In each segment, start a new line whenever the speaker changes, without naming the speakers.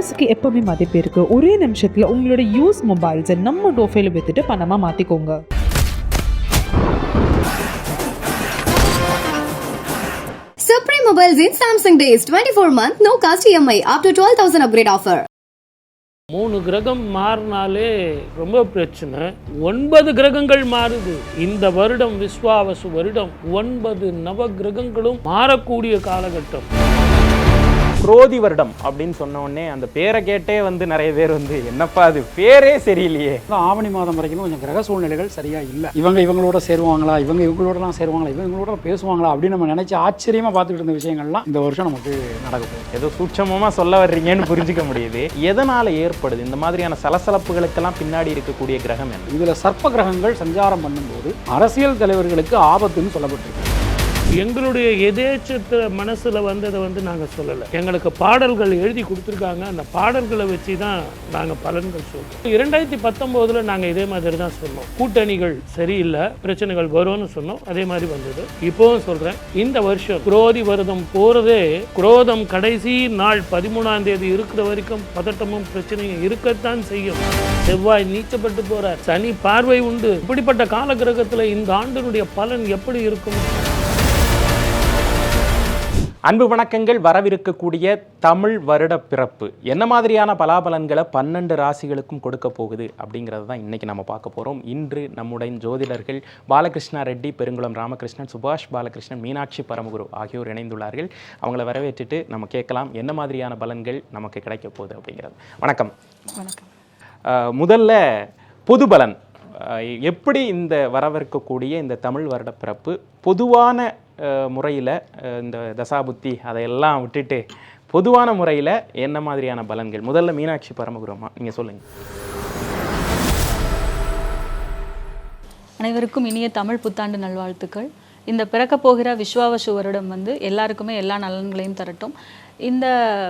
காசுக்கு எப்பவுமே மதிப்பு இருக்கு. ஒரே நிமிஷத்துல உங்களோட யூஸ் மொபைல்ஸை நம்ம டோஃபைல வித்துட்டு பணமா மாத்திக்கோங்க.
Supreme Mobiles in Samsung Days 24 month no cost EMI up to 12000 upgrade offer.
மூணு கிரகம் மாறினாலே ரொம்ப பிரச்சனை. ஒன்பது கிரகங்கள் மாறுது. இந்த வருடம் விஸ்வாவசு வருடம். ஒன்பது நவ கிரகங்களும் மாறக்கூடிய காலகட்டம்.
குரோதி வருடம் அப்படின்னு சொன்ன உடனே அந்த பேரை கேட்டே வந்து நிறைய பேர் வந்து என்னப்பா அது? பேரே சரியில்லையே.
ஆவணி மாதம் வரைக்கும் கொஞ்சம் கிரக சூழ்நிலைகள் சரியா இல்லை. இவங்க இவங்களோட சேருவாங்களா? இவங்க இவங்களோடலாம் சேருவாங்களா? இவங்க இவங்களோட பேசுவாங்களா? அப்படின்னு நம்ம நினைச்சு ஆச்சரியமா பார்த்துக்கிட்டு இருந்த விஷயங்கள்லாம் இந்த வருஷம் நமக்கு நடக்க போகுது.
ஏதோ சூட்சமமா சொல்ல வர்றீங்கன்னு புரிஞ்சுக்க முடியுது. எதனால ஏற்படுது? இந்த மாதிரியான சலசலப்புகளுக்கெல்லாம் பின்னாடி இருக்கக்கூடிய கிரகம் என்ன?
இதுல சர்ப்ப கிரகங்கள் சஞ்சாரம் பண்ணும்போது அரசியல் தலைவர்களுக்கு ஆபத்துன்னு சொல்லப்பட்டிருக்கு.
எங்களுடைய எதேச்சத்தை மனசில் வந்ததை வந்து நாங்கள் சொல்லலை. எங்களுக்கு பாடல்கள் எழுதி கொடுத்துருக்காங்க. அந்த பாடல்களை வச்சு தான் நாங்கள் பலன்கள் சொல்கிறோம் இரண்டாயிரத்தி பத்தொம்போதில் நாங்கள் இதே மாதிரி தான் சொன்னோம். கூட்டணிகள் சரியில்லை பிரச்சனைகள் வரும்னு சொன்னோம். அதே மாதிரி வந்தது. இப்போவும் சொல்கிறேன் இந்த வருஷம் குரோதி விரதம் போகிறதே குரோதம் கடைசி நாள் பதிமூணாம் தேதி இருக்கிற வரைக்கும் பதட்டமும் பிரச்சனையும் இருக்கத்தான் செய்யும். செவ்வாய் நீச்சப்பட்டு போகிற சனி பார்வை உண்டு. இப்படிப்பட்ட காலகிரகத்தில் இந்த ஆண்டினுடைய பலன் எப்படி இருக்கும்?
அன்பு வணக்கங்கள் வரவிருக்கக்கூடிய தமிழ் வருட பிறப்பு. என்ன மாதிரியான பலாபலன்களை பன்னெண்டு ராசிகளுக்கும் கொடுக்க போகுது அப்படிங்கிறது தான் இன்னைக்கு நம்ம பார்க்க போகிறோம் இன்று நம்முடைய ஜோதிடர்கள் பாலகிருஷ்ணா ரெட்டி பெருங்குளம் ராமகிருஷ்ணன் சுபாஷ் பாலகிருஷ்ணன் மீனாட்சி பரமகுரு ஆகியோர் இணைந்துள்ளார்கள். அவங்கள வரவேற்றுட்டு நம்ம கேட்கலாம் என்ன மாதிரியான பலன்கள் நமக்கு கிடைக்க போகுது அப்படிங்கிறது. வணக்கம்.
வணக்கம்.
முதல்ல பொது பலன். எப்படி இந்த வரவிருக்கக்கூடிய இந்த தமிழ் வருட பிறப்பு பொதுவான முறையில் இந்த தசாபுத்தி அதையெல்லாம் விட்டுட்டு பொதுவான முறையில் என்ன மாதிரியான பலன்கள்? முதல்ல மீனாட்சி பரமகுருமா நீங்கள் சொல்லுங்கள்
அனைவருக்கும் இனிய தமிழ் புத்தாண்டு நல்வாழ்த்துக்கள். இந்த பிறக்கப் போகிற விஸ்வாவசு வருடம் வந்து எல்லாருக்குமே எல்லா நலன்களையும் தரட்டும். இந்த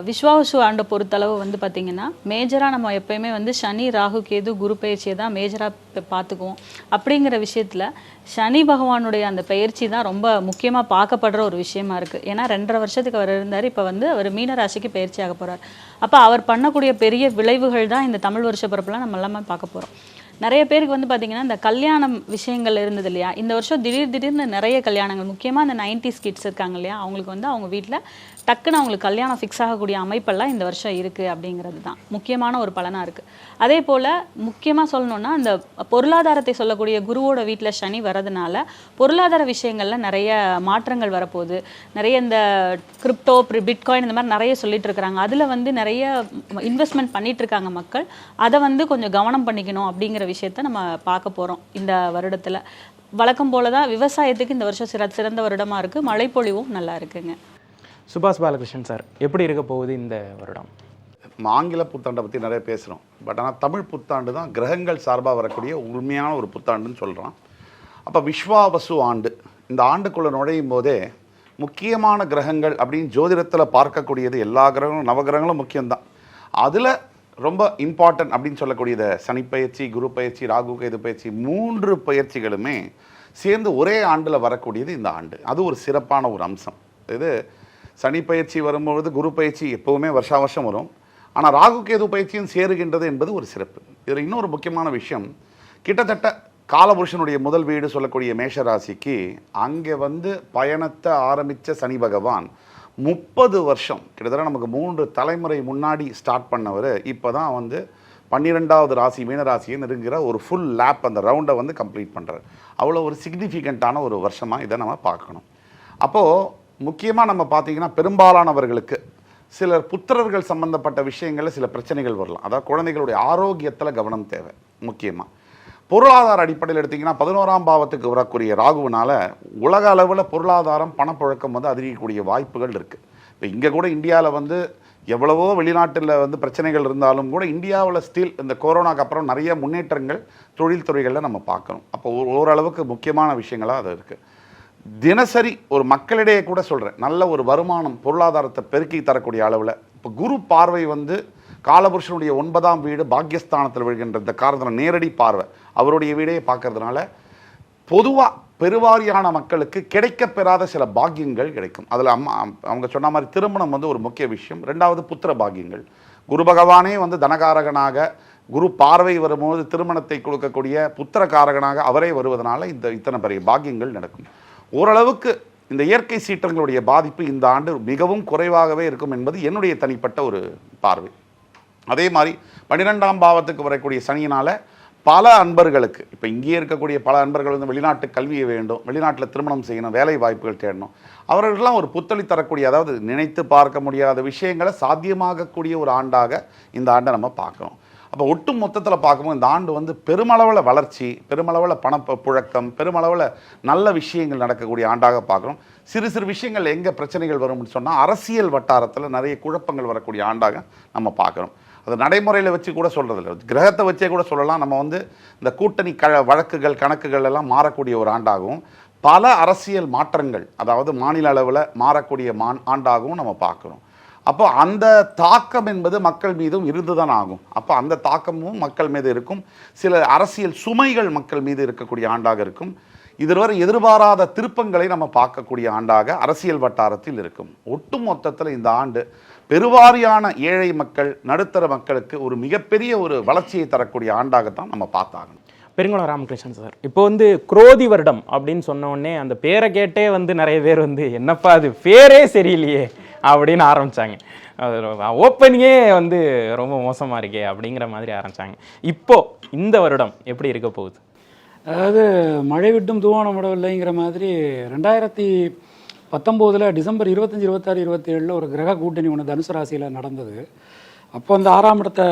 விஸ்வாவசு ஆண்டை பொறுத்தளவு வந்து பார்த்திங்கன்னா மேஜராக நம்ம எப்பயுமே வந்து சனி ராகு கேது குரு பயிற்சியை தான் மேஜராக பார்த்துக்குவோம் அப்படிங்கிற விஷயத்தில் சனி பகவானுடைய அந்த பயிற்சி தான் ரொம்ப முக்கியமாக பார்க்கப்படுற ஒரு விஷயமா இருக்குது ஏன்னா ரெண்டரை வருஷத்துக்கு அவர் இருந்தார் இப்போ வந்து அவர் மீன ராசிக்கு பயிற்சி ஆக போகிறார் அப்போ அவர் பண்ணக்கூடிய பெரிய விளைவுகள் தான் இந்த தமிழ் வருஷ பிறப்புலாம் நம்ம எல்லாமே பார்க்க போகிறோம் நிறைய பேருக்கு வந்து பார்த்தீங்கன்னா இந்த கல்யாணம் விஷயங்கள் இருந்தது இல்லையா? இந்த வருஷம் திடீர் திடீர்னு நிறைய கல்யாணங்கள். முக்கியமாக இந்த நைன்டிஸ் கிட்ஸ் இருக்காங்க இல்லையா? அவங்களுக்கு வந்து அவங்க வீட்டில் டக்குன்னு அவங்களுக்கு கல்யாணம் ஃபிக்ஸ் ஆகக்கூடிய அமைப்பெல்லாம் இந்த வருஷம் இருக்குது அப்படிங்கிறது தான் முக்கியமான ஒரு பலனாக இருக்குது அதே போல் முக்கியமாக சொல்லணும்னா அந்த பொருளாதாரத்தை சொல்லக்கூடிய குருவோட வீட்டில் சனி வரதுனால பொருளாதார விஷயங்களில் நிறைய மாற்றங்கள் வரப்போகுது. நிறைய இந்த கிரிப்டோ பிட்காயின் இந்த மாதிரி நிறைய சொல்லிட்டு இருக்கிறாங்க. அதில் வந்து நிறைய இன்வெஸ்ட்மெண்ட் பண்ணிட்டு இருக்காங்க மக்கள். அதை வந்து கொஞ்சம் கவனம் பண்ணிக்கணும் அப்படிங்கிற விஷயத்த நம்ம பார்க்க போகிறோம் இந்த வருடத்தில். வழக்கம் போல தான் விவசாயத்துக்கு இந்த வருஷம் சிற சிறந்த வருடமாக இருக்குது மழைப்பொழிவும் நல்லா இருக்குங்க.
சுபாஷ் பாலகிருஷ்ணன் சார் எப்படி இருக்க போகுது இந்த வருடம்?
ஆங்கில புத்தாண்டை பற்றி நிறைய பேசுகிறோம் பட் ஆனால் தமிழ் புத்தாண்டு தான் கிரகங்கள் சார்பாக வரக்கூடிய உண்மையான ஒரு புத்தாண்டுன்னு சொல்கிறோம் அப்போ விஸ்வாவசு ஆண்டு இந்த ஆண்டுக்குள்ளே நுழையும் போதே முக்கியமான கிரகங்கள் அப்படின்னு ஜோதிடத்தில் பார்க்கக்கூடியது எல்லா கிரகங்களும் நவகிரகங்களும் முக்கியம்தான். அதில் ரொம்ப இம்பார்ட்டன்ட் அப்படின்னு சொல்லக்கூடியது சனி பயிற்சி குரு பயிற்சி ராகு கேது பயிற்சி மூன்று பயிற்சிகளுமே சேர்ந்து ஒரே ஆண்டில் வரக்கூடியது இந்த ஆண்டு. அது ஒரு சிறப்பான ஒரு அம்சம். இது சனி பயிற்சி வரும்பொழுது குரு பயிற்சி எப்போவுமே வருஷா வருஷம் வரும். ஆனால் ராகு கேது பயிற்சியும் சேருகின்றது என்பது ஒரு சிறப்பு. இதில் இன்னொரு முக்கியமான விஷயம் கிட்டத்தட்ட காலபுருஷனுடைய முதல் வீடு சொல்லக்கூடிய மேஷ ராசிக்கு அங்கே வந்து பயணத்தை ஆரம்பித்த சனி பகவான் முப்பது வருஷம் கிட்டத்தட்ட நமக்கு மூன்று தலைமுறை முன்னாடி ஸ்டார்ட் பண்ணவர். இப்போ தான் வந்து பன்னிரெண்டாவது ராசி மீனராசியை நெருங்குற ஒரு ஃபுல் லேப் அந்த ரவுண்டை வந்து கம்ப்ளீட் பண்ணுறாரு அவ்வளோ ஒரு சிக்னிஃபிகண்ட்டான ஒரு வருஷமாக இதை நம்ம பார்க்கணும். அப்போது முக்கியமாக நம்ம பார்த்தீங்கன்னா பெரும்பாலானவர்களுக்கு சிலர் புத்திரர்கள் சம்பந்தப்பட்ட விஷயங்களில் சில பிரச்சனைகள் வரலாம். அதாவது குழந்தைகளுடைய ஆரோக்கியத்தில் கவனம் தேவை முக்கியமாக பொருளாதார அடிப்படையில் எடுத்தீங்கன்னா பதினோராம் பாவத்துக்கு வரக்கூடிய ராகுவினால் உலக அளவில் பொருளாதாரம் பணப்புழக்கம் வந்து அதிகரிக்கக்கூடிய வாய்ப்புகள் இருக்குது இப்போ இங்கே கூட இந்தியாவில் வந்து எவ்வளவோ வெளிநாட்டில் வந்து பிரச்சனைகள் இருந்தாலும் கூட இந்தியாவில் ஸ்டில் இந்த கொரோனாக்கு அப்புறம் நிறைய முன்னேற்றங்கள் தொழில்துறைகளில் நம்ம பார்க்கணும். அப்போ ஓரளவுக்கு முக்கியமான விஷயங்களாக அது இருக்குது தினசரி ஒரு மக்களிடையே கூட சொல்கிறேன் நல்ல ஒரு வருமானம் பொருளாதாரத்தை பெருக்கி தரக்கூடிய அளவில் இப்போ குரு பார்வை வந்து காலபுருஷனுடைய ஒன்பதாம் வீடு பாக்கியஸ்தானத்தில் விழுகின்ற இந்த காரணத்தில் நேரடி பார்வை. அவருடைய வீடையே பார்க்கறதுனால பொதுவாக பெருவாரியான மக்களுக்கு கிடைக்கப்பெறாத சில பாக்கியங்கள் கிடைக்கும். அதில் அம்மா அவங்க சொன்ன மாதிரி திருமணம் வந்து ஒரு முக்கிய விஷயம். ரெண்டாவது புத்திர பாக்கியங்கள். குரு பகவானே வந்து தனகாரகனாக குரு பார்வை வரும்போது திருமணத்தை கொடுக்கக்கூடிய புத்திரகாரகனாக அவரே வருவதனால இந்த இத்தனை பெரிய பாக்கியங்கள் நடக்கும். ஓரளவுக்கு இந்த இயற்கை சீற்றங்களுடைய பாதிப்பு இந்த ஆண்டு மிகவும் குறைவாகவே இருக்கும் என்பது என்னுடைய தனிப்பட்ட ஒரு பார்வை. அதே மாதிரி பன்னிரெண்டாம் பாவத்துக்கு வரக்கூடிய சனியினால் பல அன்பர்களுக்கு இப்போ இங்கேயே இருக்கக்கூடிய பல அன்பர்கள் வந்து வெளிநாட்டு கல்வியை வேண்டும் வெளிநாட்டில் திருமணம் செய்யணும் வேலை வாய்ப்புகள் தேடணும் அவர்களெல்லாம் ஒரு புத்தளி தரக்கூடிய அதாவது நினைத்து பார்க்க முடியாத விஷயங்களை சாத்தியமாகக்கூடிய ஒரு ஆண்டாக இந்த ஆண்டை நம்ம பார்க்குறோம். அப்போ ஒட்டு மொத்தத்தில் பார்க்கும்போது இந்த ஆண்டு வந்து பெருமளவில் வளர்ச்சி பெருமளவில் பண புழக்கம் பெருமளவில் நல்ல விஷயங்கள் நடக்கக்கூடிய ஆண்டாக பார்க்குறோம். சிறு சிறு விஷயங்கள் எங்கே பிரச்சனைகள் வரும்னு சொன்னால் அரசியல் வட்டாரத்தில் நிறைய குழப்பங்கள் வரக்கூடிய ஆண்டாக நம்ம பார்க்குறோம். அது நடைமுறையில் வச்சு கூட சொல்கிறது இல்லை கிரகத்தை வச்சே கூட சொல்லலாம். நம்ம வந்து இந்த கூட்டணி க வழக்குகள் கணக்குகள் எல்லாம் மாறக்கூடிய ஒரு ஆண்டாகவும் பல அரசியல் மாற்றங்கள் அதாவது மாநில அளவில் மாறக்கூடிய மான் ஆண்டாகவும் நம்ம பார்க்குறோம். அப்போ அந்த தாக்கம் என்பது மக்கள் மீதும் இருந்துதான் ஆகும். அப்போ அந்த தாக்கமும் மக்கள் மீது இருக்கும். சில அரசியல் சுமைகள் மக்கள் மீது இருக்கக்கூடிய ஆண்டாக இருக்கும். இதுவரை எதிர்பாராத திருப்பங்களை நம்ம பார்க்கக்கூடிய ஆண்டாக அரசியல் வட்டாரத்தில் இருக்கும். ஒட்டு மொத்தத்தில் இந்த ஆண்டு பெருவாரியான ஏழை மக்கள் நடுத்தர மக்களுக்கு ஒரு மிகப்பெரிய ஒரு வளர்ச்சியை தரக்கூடிய ஆண்டாகத்தான் நம்ம பார்த்தாகணும்.
பெருங்குளம் ராமகிருஷ்ணன் சார் இப்போ வந்து குரோதி வருடம் அப்படின்னு சொன்ன உடனே அந்த பேரை கேட்டே வந்து நிறைய பேர் வந்து என்னப்பா அது? பேரே சரியில்லையே. அப்படின்னு ஆரம்பிச்சாங்க. ஓப்பனிங்கே வந்து ரொம்ப மோசமாக இருக்கே அப்படிங்கிற மாதிரி ஆரம்பிச்சாங்க. இப்போது இந்த வருடம் எப்படி இருக்க போகுது?
அதாவது மழை விட்டும் தூவானம் விடவில்லைங்கிற மாதிரி ரெண்டாயிரத்தி பத்தொம்போதில் டிசம்பர் இருபத்தஞ்சி இருபத்தாறு இருபத்தேழில் ஒரு கிரக கூட்டணி ஒன்று தனுசு ராசியில் நடந்தது. அப்போ அந்த ஆறாம் இடத்த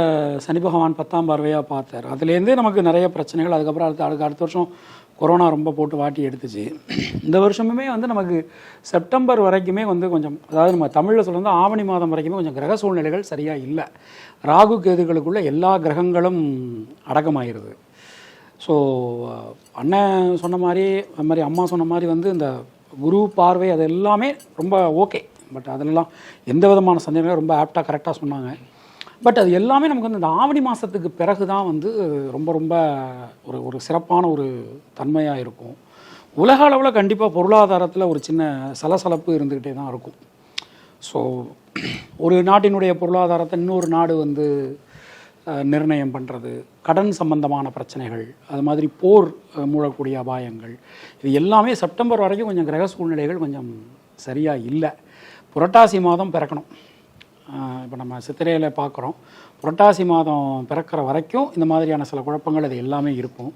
சனி பகவான் பத்தாம் பார்வையாக பார்த்தார். அதுலேருந்தே நமக்கு நிறைய பிரச்சனைகள். அதுக்கப்புறம் அடுத்த அடுத்த அடுத்த வருஷம் கொரோனா ரொம்ப போட்டு வாட்டி எடுத்துச்சு. இந்த வருஷமுமே வந்து நமக்கு செப்டம்பர் வரைக்குமே வந்து கொஞ்சம் அதாவது நம்ம தமிழில் சொல்லுறது ஆவணி மாதம் வரைக்குமே கொஞ்சம் கிரக சூழ்நிலைகள் சரியாக இல்லை. ராகு கேதுகளுக்குள்ள எல்லா கிரகங்களும் அடக்கமாயிருது. ஸோ அண்ணன் சொன்ன மாதிரி அது மாதிரி அம்மா சொன்ன மாதிரி வந்து இந்த குரு பார்வை அது எல்லாமே ரொம்ப ஓகே. பட் அதெல்லாம் எந்த விதமான சந்தேகங்களும் ரொம்ப ஆப்டாக கரெக்டாக சொன்னாங்க. பட் அது எல்லாமே நமக்கு வந்து இந்த ஆவணி மாதத்துக்கு பிறகு தான் வந்து ரொம்ப ரொம்ப ஒரு ஒரு சிறப்பான ஒரு தன்மையாக இருக்கும். உலக அளவில் கண்டிப்பாக பொருளாதாரத்தில் ஒரு சின்ன சலசலப்பு இருந்துக்கிட்டே தான் இருக்கும். ஸோ ஒரு நாட்டினுடைய பொருளாதாரத்தை இன்னொரு நாடு வந்து நிர்ணயம் பண்ணுறது கடன் சம்பந்தமான பிரச்சனைகள் அது மாதிரி போர் மூழக்கூடிய அபாயங்கள் இது எல்லாமே செப்டம்பர் வரைக்கும் கொஞ்சம் கிரக சூழ்நிலைகள் கொஞ்சம் சரியாக இல்லை. புரட்டாசி மாதம் பிறக்கணும். இப்போ நம்ம சித்திரையில் பார்க்குறோம் புரட்டாசி மாதம் பிறக்கிற வரைக்கும் இந்த மாதிரியான சில குழப்பங்கள் அது எல்லாமே இருக்கும்.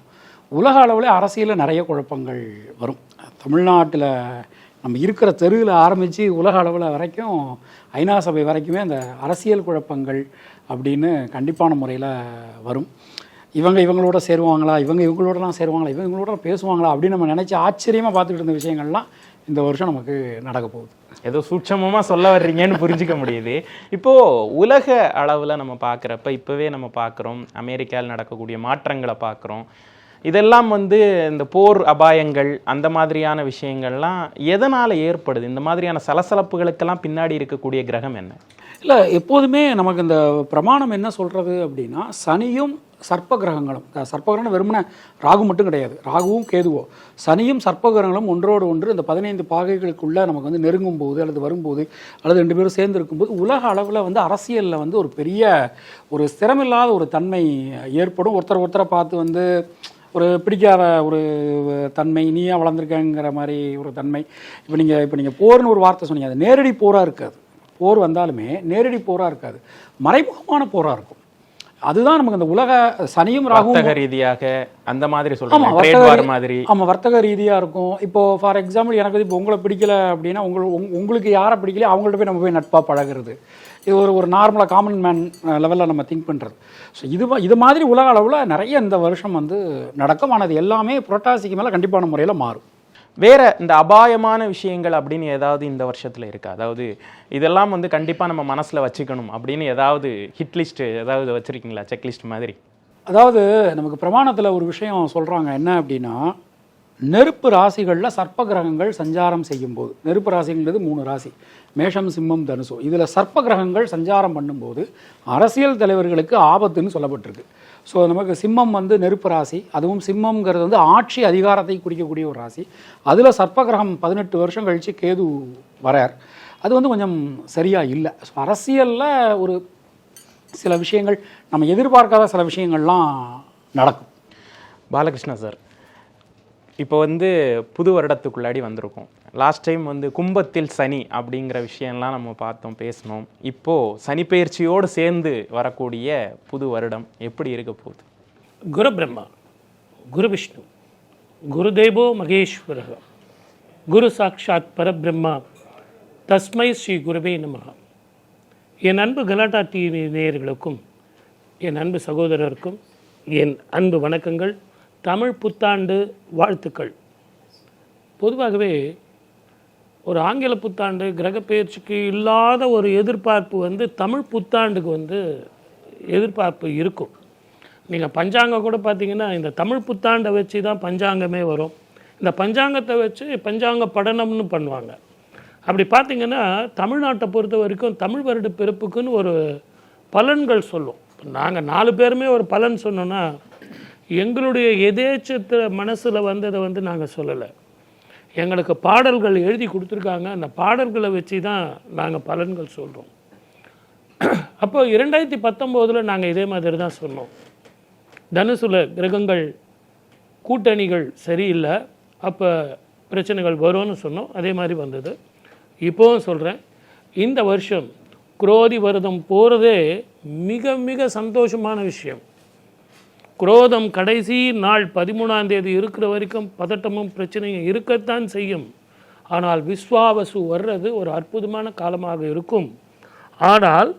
உலக அளவில் அரசியலில் நிறைய குழப்பங்கள் வரும். தமிழ்நாட்டில் நம்ம இருக்கிற தெருவில் ஆரம்பித்து உலக அளவில் வரைக்கும் ஐநா சபை வரைக்குமே அந்த அரசியல் குழப்பங்கள் அப்படின்னு கண்டிப்பான முறையில் வரும். இவங்க இவங்களோட சேருவாங்களா? இவங்க இவங்களோடலாம் சேருவாங்களா? இவங்க இவங்களோட பேசுவாங்களா? அப்படின்னு நம்ம நினச்சி ஆச்சரியமாக பார்த்துக்கிட்டு இருந்த விஷயங்கள்லாம் இந்த வருஷம் நமக்கு நடக்க போகுது.
ஏதோ சூட்சமமாக சொல்ல வர்றீங்கன்னு புரிஞ்சுக்க முடியுது. இப்போது உலக அளவில் நம்ம பார்க்குறப்ப இப்போவே நம்ம பார்க்குறோம். அமெரிக்காவில் நடக்கக்கூடிய மாற்றங்களை பார்க்குறோம். இதெல்லாம் வந்து இந்த போர் அபாயங்கள் அந்த மாதிரியான விஷயங்கள்லாம் எதனால் ஏற்படுது? இந்த மாதிரியான சலசலப்புகளுக்கெல்லாம் பின்னாடி இருக்கக்கூடிய கிரகம் என்ன?
இல்லை எப்போதுமே நமக்கு இந்த பிரமாணம் என்ன சொல்கிறது அப்படின்னா சனியும் சர்ப்ப கிரகங்களும் இந்த சர்ப்ப கிரகம் வெறுமனே ராகு மட்டும் கிடையாது. ராகுவும் கேதுவோ. சனியும் சர்ப்ப கிரகங்களும் ஒன்றோடு ஒன்று இந்த பதினைந்து பாகைகளுக்குள்ளே நமக்கு வந்து நெருங்கும் போது அல்லது வரும்போது அல்லது ரெண்டு பேரும் சேர்ந்து இருக்கும்போது உலக அளவில் வந்து அரசியலில் வந்து ஒரு பெரிய ஒரு ஸ்திரமில்லாத ஒரு தன்மை ஏற்படும். ஒருத்தர் ஒருத்தரை பார்த்து வந்து ஒரு பிடிக்காத ஒரு தன்மை நீயா வளர்ந்துருக்கங்கிற மாதிரி ஒரு தன்மை. இப்போ நீங்கள் இப்போ நீங்கள் போர்னு ஒரு வார்த்தை சொன்னீங்க. அது நேரடி போராக இருக்காது. போர் வந்தாலுமே நேரடி போராக இருக்காது. மறைமுகமான போராக இருக்கும். அதுதான் நமக்கு இந்த உலக சனியும்
வர்த்தக ரீதியாக அந்த மாதிரி சொல்றாங்க. மாதிரி.
ஆமா வர்த்தக ரீதியா இருக்கும். இப்போ ஃபார் எக்ஸாம்பிள் எனக்கு வந்து இப்போ உங்களை பிடிக்கல அப்படின்னா உங்கள் உங்க- உங்களுக்கு யாரை பிடிக்கல அவங்கள்ட்ட போய் நம்ம போய் நட்பா பழகுறது. இது ஒரு ஒரு நார்மலாக காமன் மேன் லெவலில் நம்ம திங்க் பண்ணுறது ஸோ இது இது மாதிரி உலக அளவில் நிறைய இந்த வருஷம் வந்து நடக்கும் ஆனால் அது எல்லாமே புரட்டாசிக்கு மேலே கண்டிப்பான முறையில் மாறும்.
வேறு இந்த அபாயமான விஷயங்கள் அப்படின்னு ஏதாவது இந்த வருஷத்தில் இருக்கா? அதாவது இதெல்லாம் வந்து கண்டிப்பாக நம்ம மனசில் வச்சுக்கணும் அப்படின்னு ஏதாவது ஹிட் லிஸ்ட் ஏதாவது வச்சுருக்கீங்களா? செக்லிஸ்ட் மாதிரி?
அதாவது நமக்கு பிரமாணத்தில் ஒரு விஷயம் சொல்கிறாங்க என்ன அப்படின்னா நெருப்பு ராசிகளில் சர்ப்ப கிரகங்கள் சஞ்சாரம் செய்யும்போது நெருப்பு ராசிங்கிறது மூணு ராசி. மேஷம் சிம்மம் தனுசு. இதில் சர்ப்ப கிரகங்கள் சஞ்சாரம் பண்ணும்போது அரசியல் தலைவர்களுக்கு ஆபத்துன்னு சொல்லப்பட்டிருக்கு. ஸோ நமக்கு சிம்மம் வந்து நெருப்பு ராசி. அதுவும் சிம்மம்ங்கிறது வந்து ஆட்சி அதிகாரத்தை குறிக்கக்கூடிய ஒரு ராசி. அதில் சர்ப்ப கிரகம் பதினெட்டு வருஷம் கழித்து கேது வரார். அது வந்து கொஞ்சம் சரியாக இல்லை. ஸோ அரசியலில் ஒரு சில விஷயங்கள் நம்ம எதிர்பார்க்காத சில விஷயங்கள்லாம் நடக்கும்.
பாலகிருஷ்ணா சார் இப்போ வந்து புது வருடத்துக்குள்ளாடி வந்திருக்கோம். லாஸ்ட் டைம் வந்து கும்பத்தில் சனி அப்படிங்கிற விஷயம்லாம் நம்ம பார்த்தோம் பேசினோம். இப்போது சனி பயிற்சியோடு சேர்ந்து வரக்கூடிய புது வருடம் எப்படி இருக்க போகுது?
குரு பிரம்மா குரு விஷ்ணு குருதேவோ மகேஸ்வர குரு சாட்சாத் பரபிரம்மா தஸ்மை ஸ்ரீ குருவே நமகா. என் அன்பு கலாட்டா டிவி நேயர்களுக்கும் என் அன்பு சகோதரருக்கும் என் அன்பு வணக்கங்கள். தமிழ் புத்தாண்டு வாழ்த்துக்கள். பொதுவாகவே ஒரு ஆங்கில புத்தாண்டு கிரகப்பெயர்ச்சிக்கு இல்லாத ஒரு எதிர்பார்ப்பு வந்து தமிழ் புத்தாண்டுக்கு வந்து எதிர்பார்ப்பு இருக்கும். நீங்கள் பஞ்சாங்கம் கூட பார்த்தீங்கன்னா இந்த தமிழ் புத்தாண்டை வச்சு தான் பஞ்சாங்கமே வரும். இந்த பஞ்சாங்கத்தை வச்சு பஞ்சாங்க படனம்னு பண்ணுவாங்க. அப்படி பார்த்தீங்கன்னா தமிழ்நாட்டை பொறுத்த வரைக்கும் தமிழ் வருட பிறப்புக்குன்னு ஒரு பலன்கள் சொல்லும். நாங்கள் நாலு பேருமே ஒரு பலன் சொன்னோன்னா எங்களுடைய எதேச்சத்தை மனசில் வந்ததை வந்து நாங்கள் சொல்லலை. எங்களுக்கு பாடல்கள் எழுதி கொடுத்துருக்காங்க. அந்த பாடல்களை வச்சு தான் நாங்கள் பலன்கள் சொல்கிறோம் அப்போ இரண்டாயிரத்தி பத்தொம்போதில் நாங்கள் இதே மாதிரி தான் சொன்னோம். தனுசுல கிரகங்கள் கூட்டணிகள் சரியில்லை. அப்போ பிரச்சனைகள் வரும்னு சொன்னோம். அதே மாதிரி வந்தது. இப்போவும் சொல்கிறேன் இந்த வருஷம் குரோதி வருடம் போகிறதே மிக மிக சந்தோஷமான விஷயம். குரோதம் கடைசி நாள் பதிமூணாம் தேதி இருக்கிற வரைக்கும் பதட்டமும் பிரச்சனையும் இருக்கத்தான் செய்யும். ஆனால் விஸ்வாவசு வர்றது ஒரு அற்புதமான காலமாக இருக்கும். ஆனால்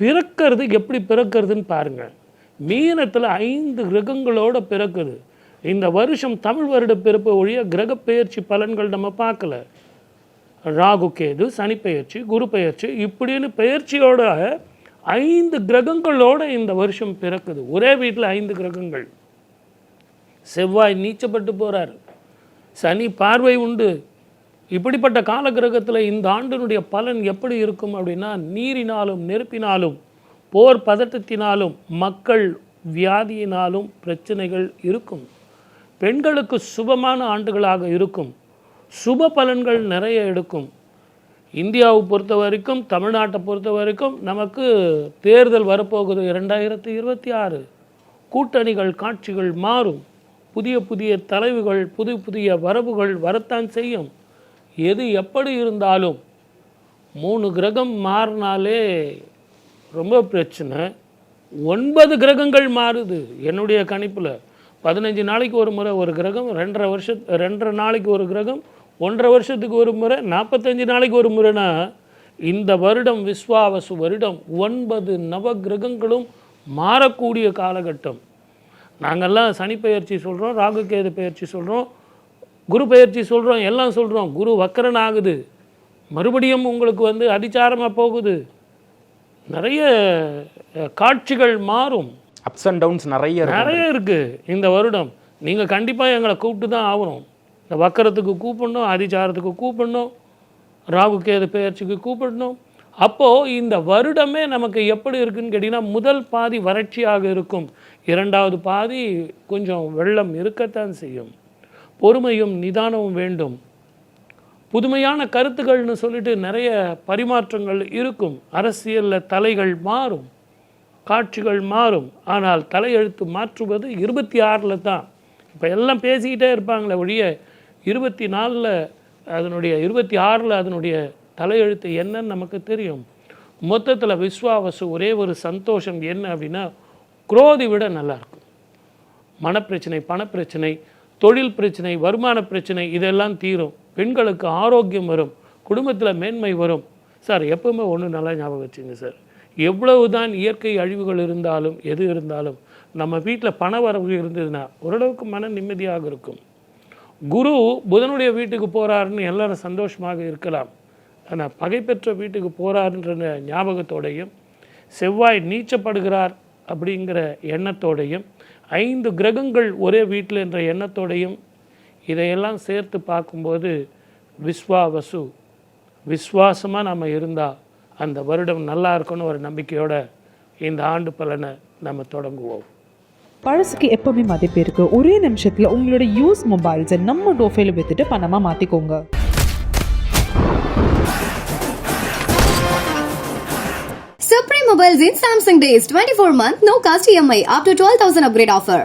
பிறக்கிறது எப்படி பிறக்கிறதுன்னு பாருங்க மீனத்தில் ஐந்து கிரகங்களோட பிறக்குது. இந்த வருஷம் தமிழ் வருட பிறப்பு ஒழிய கிரக பெயர்ச்சி பலன்கள் நம்ம பார்க்கல. ராகு கேது சனி பெயர்ச்சி குரு பெயர்ச்சி இப்படின்னு பெயர்ச்சியோட ஐந்து கிரகங்களோட இந்த வருஷம் பிறக்குது. ஒரே வீட்டில் ஐந்து கிரகங்கள். செவ்வாய் நீச்சப்பட்டு போகிறார் சனி பார்வை உண்டு. இப்படிப்பட்ட கால கிரகத்தில் இந்த ஆண்டினுடைய பலன் எப்படி இருக்கும் அப்படின்னா நீரினாலும் நெருப்பினாலும் போர் பதட்டத்தினாலும் மக்கள் வியாதியினாலும் பிரச்சனைகள் இருக்கும். பெண்களுக்கு சுபமான ஆண்டுகளாக இருக்கும். சுப பலன்கள் நிறைய எடுக்கும். இந்தியாவை பொறுத்த வரைக்கும் தமிழ்நாட்டை பொறுத்த வரைக்கும் நமக்கு தேர்தல் வரப்போகுது இரண்டாயிரத்தி இருபத்தி ஆறு. கூட்டணிகள் காட்சிகள் மாறும். புதிய புதிய தலைவுகள் புது புதிய வரவுகள் வரத்தான் செய்யும். எது எப்படி இருந்தாலும் மூணு கிரகம் மாறினாலே ரொம்ப பிரச்சனை. ஒன்பது கிரகங்கள் மாறுது என்னுடைய கணிப்பில். பதினஞ்சு நாளைக்கு ஒரு முறை ஒரு கிரகம் ரெண்டரை வருஷ ரெண்டரை நாளைக்கு ஒரு கிரகம் ஒன்றரை வருஷத்துக்கு ஒரு முறை நாற்பத்தஞ்சு நாளைக்கு ஒரு முறைனா இந்த வருடம் விஸ்வாவசு வருடம் ஒன்பது நவ கிரகங்களும் மாறக்கூடிய காலகட்டம். நாங்கள்லாம் சனி பெயர்ச்சி சொல்கிறோம் ராகு கேது பெயர்ச்சி சொல்கிறோம் குரு பெயர்ச்சி சொல்கிறோம் எல்லாம் சொல்கிறோம் குரு வக்கரன் ஆகுது. மறுபடியும் உங்களுக்கு வந்து அதிச்சாரமாக போகுது. நிறைய காட்சிகள் மாறும்.
அப்ஸ் அண்ட் டவுன்ஸ் நிறைய
நிறைய இருக்குது இந்த வருடம். நீங்கள் கண்டிப்பாக எங்களை கூப்பிட்டு தான் ஆகணும். இந்த வக்கரத்துக்கு கூப்பிடணும் அதிச்சாரத்துக்கு கூப்பிடணும் ராகு கேது பெயர்ச்சிக்கு கூப்பிடணும். அப்போது இந்த வருடமே நமக்கு எப்படி இருக்குன்னு கேட்டிங்கன்னா முதல் பாதி வறட்சியாக இருக்கும். இரண்டாவது பாதி கொஞ்சம் வெள்ளம் இருக்கத்தான் செய்யும். பொறுமையும் நிதானமும் வேண்டும். புதுமையான கருத்துக்கள்னு சொல்லிட்டு நிறைய பரிமாற்றங்கள் இருக்கும். அரசியலில் தலைகள் மாறும். காட்சிகள் மாறும். ஆனால் தலையெழுத்து மாற்றுவது இருபத்தி ஆறில் தான். இப்போ எல்லாம் பேசிக்கிட்டே இருப்பாங்களே ஒழிய இருபத்தி நாலில் அதனுடைய இருபத்தி ஆறில் அதனுடைய தலையெழுத்து என்னன்னு நமக்கு தெரியும். மொத்தத்தில் விஸ்வாவசு ஒரே ஒரு சந்தோஷம் என்ன அப்படின்னா குரோதி விட நல்லாயிருக்கும் மனப்பிரச்சனை பணப்பிரச்சனை தொழில் பிரச்சனை வருமான பிரச்சனை இதெல்லாம் தீரும். பெண்களுக்கு ஆரோக்கியம் வரும். குடும்பத்தில் மேன்மை வரும். சார் எப்பவுமே ஒன்று நல்லா ஞாபகம் வச்சுங்க சார். எவ்வளவு தான் இயற்கை அழிவுகள் இருந்தாலும் எது இருந்தாலும் நம்ம வீட்டில் பண வரவு இருந்ததுன்னா ஓரளவுக்கு மன நிம்மதியாக இருக்கும். குரு புதனுடைய வீட்டுக்கு போகிறாருன்னு எல்லாரும் சந்தோஷமாக இருக்கலாம். ஆனால் பகை பெற்ற வீட்டுக்கு போகிறாருன்ற ஞாபகத்தோடையும் செவ்வாய் நீச்சப்படுகிறார் அப்படிங்கிற எண்ணத்தோடையும் ஐந்து கிரகங்கள் ஒரே வீட்டில் என்ற எண்ணத்தோடையும் இதையெல்லாம் சேர்த்து பார்க்கும்போது விஸ்வாவசு விஸ்வாசமாக நம்ம இருந்தால் அந்த வருடம் நல்லா இருக்குன்னு ஒரு நம்பிக்கையோடு இந்த ஆண்டு பலனை நம்ம தொடங்குவோம்.
பழசுக்கு எப்போவுமே மதிப்பு இருக்குது ஒரே நிமிஷத்தில் உங்களோட யூஸ் மொபைல்ஸை நம்ம டோஃபைல விற்றுட்டு பணமாக மாற்றிக்கோங்க
Supreme Mobiles in Samsung Days 24 month no cost EMI up twelve thousand upgrade offer